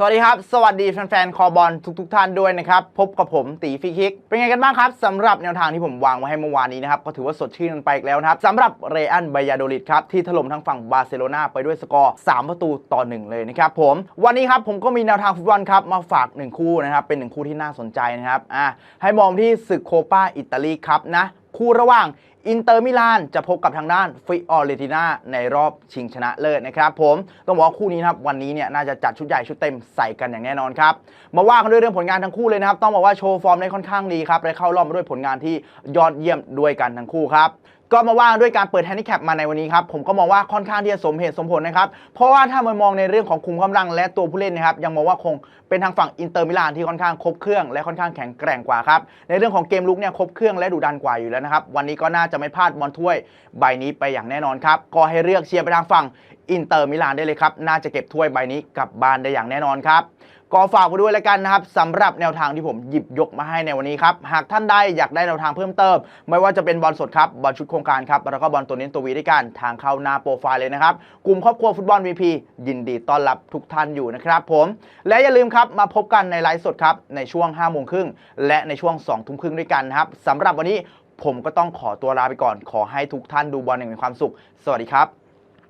สวัสดีครับ สวัสดีแฟนๆ คอบอลทุกๆทท่านด้วยนะครับ พบกับผมตีฟีคิก เป็นไงกันบ้างครับสำหรับแนวทางที่ผมวางไว้ให้เมื่อวานนี้นะครับ ก็ถือว่าสดชื่นกันไปอีกแล้วนะครับสำหรับเรอันไบยาโดลิดครับ ที่ถล่มทางฝั่งบาร์เซโลนาไปด้วยสกอร์ 3 ประตูต่อ 1 เลยนะครับผม วันนี้ครับผมก็มีแนวทางฟุตบอลครับ มาฝาก 1 คู่นะครับ เป็น 1 คู่ที่น่าสนใจนะครับอะให้มองที่ศึกโคปาอิตาลีครับนะคู่ระหว่าง อินเตอร์มิลานจะพบกับทางด้านฟิออเรติน่าในรอบชิงชนะเลิศนะครับผมต้องบอกว่าคู่นี้นะครับวันนี้เนี่ยน่าจะจัดชุดใหญ่ชุดเต็มใส่กันอย่างแน่นอนครับมาว่ากันด้วยเรื่องผลงานทั้งคู่เลยนะครับต้องบอกว่าโชว์ฟอร์มได้ค่อนข้างดีครับและเข้ารอบมาด้วยผลงานที่ยอดเยี่ยมด้วยกันทั้งคู่ครับ ก็มาว่าด้วยการเปิดแฮนดิแคปมาในวันนี้ครับผมก็มองว่าค่อนข้างที่จะสมเหตุสมผลนะครับเพราะว่าถ้ามามองในเรื่องของคุมกำลังและตัวผู้เล่นนะครับยังมองว่าคงเป็นทางฝั่งอินเตอร์มิลานที่ค่อนข้างครบเครื่องและค่อนข้างแข็งแกร่งกว่าครับในเรื่องของเกมลุกเนี่ยครบเครื่องและดุดันกว่าอยู่แล้วนะครับวันนี้ก็น่าจะไม่พลาดบอลถ้วยใบนี้ไปอย่างแน่นอนครับก็ให้เลือกเชียร์ไปทางฝั่งอินเตอร์มิลานได้เลยครับน่าจะเก็บถ้วยใบนี้กลับบ้านได้อย่างแน่นอนครับ ก็ฝากไว้ด้วยแล้วกันนะครับสำหรับแนวทางที่ผมหยิบยกมาให้ในวันนี้ครับ หากท่านใดอยากได้แนวทางเพิ่มเติม ไม่ว่าจะเป็นบอลสดครับบอลชุดโครงการครับแล้วก็บอลตัวเน้นตัววีด้วยกันทางเข้าหน้าโปรไฟล์เลยนะครับ กลุ่มครอบครัวฟุตบอล VP ยินดีต้อนรับทุกท่านอยู่นะครับผม และอย่าลืมครับมาพบกันในไลฟ์สดครับในช่วง5โมงครึ่งและในช่วง2ทุ่มครึ่งด้วยกันนะครับสำหรับวันนี้ผมก็ต้องขอตัวลาไปก่อน ขอให้ทุกท่านดูบอลอย่างมีความสุข สวัสดีครับ